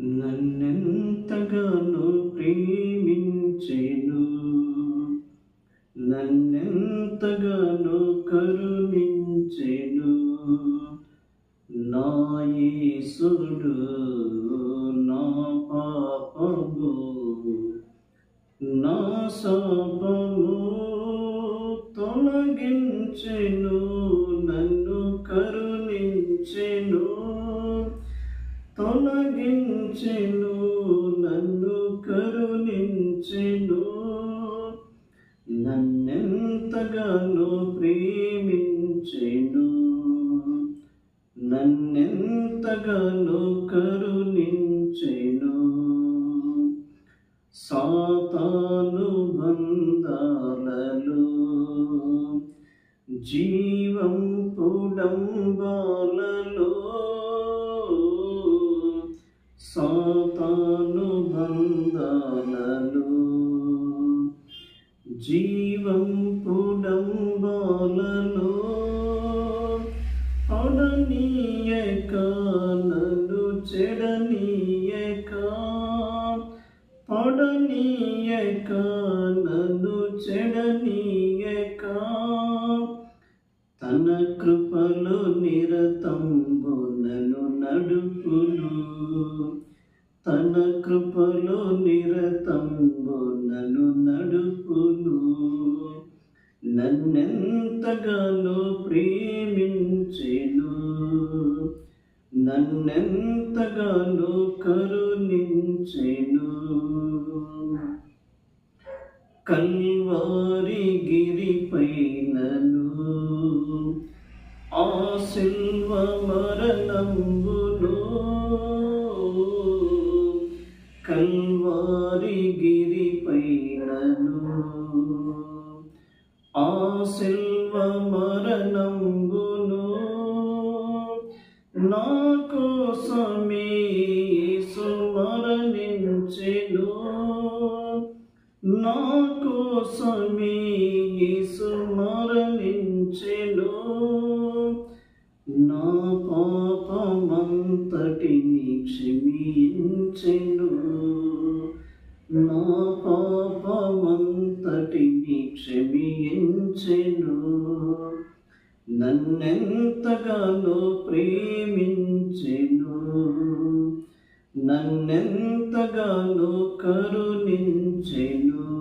నన్నెంతగానో ప్రేమించెను. నన్నెంతగానో కరుణించెను. నాయసుడు నా పాపము నా శాపము తొలగించెను. నన్ను కరు ఎంతగానో ప్రేమించెను. నన్నెంతగానో కరుణించెను. సాతాను బంధాలలో జీవం పుడంబాలలో సాతాను బంధాలలో జీవం చెడనీయక పడనీయక నన్ను చెడనీయక. తన కృపలు నిరతంబు నన్ను నడుపును తన కృపలో నిరతంబు నన్ను నడుపును నన్నెంతగానో ప్రేమించెను ఎంతగానో కరుణించెను. కల్వారి గిరిపైనను ఆ శిల్వ మరణంబును. కల్వారి గిరిపైనను ఆ శిల్వ మరణంబును. నా కోసమే సుమరణించెను నా కోసమే సుమరణించెను నా పాపమంతటిని క్షమించెను. నా పాపమ నన్నెంతగానో ప్రేమించెను. నన్నెంతగానో కరుణించెను.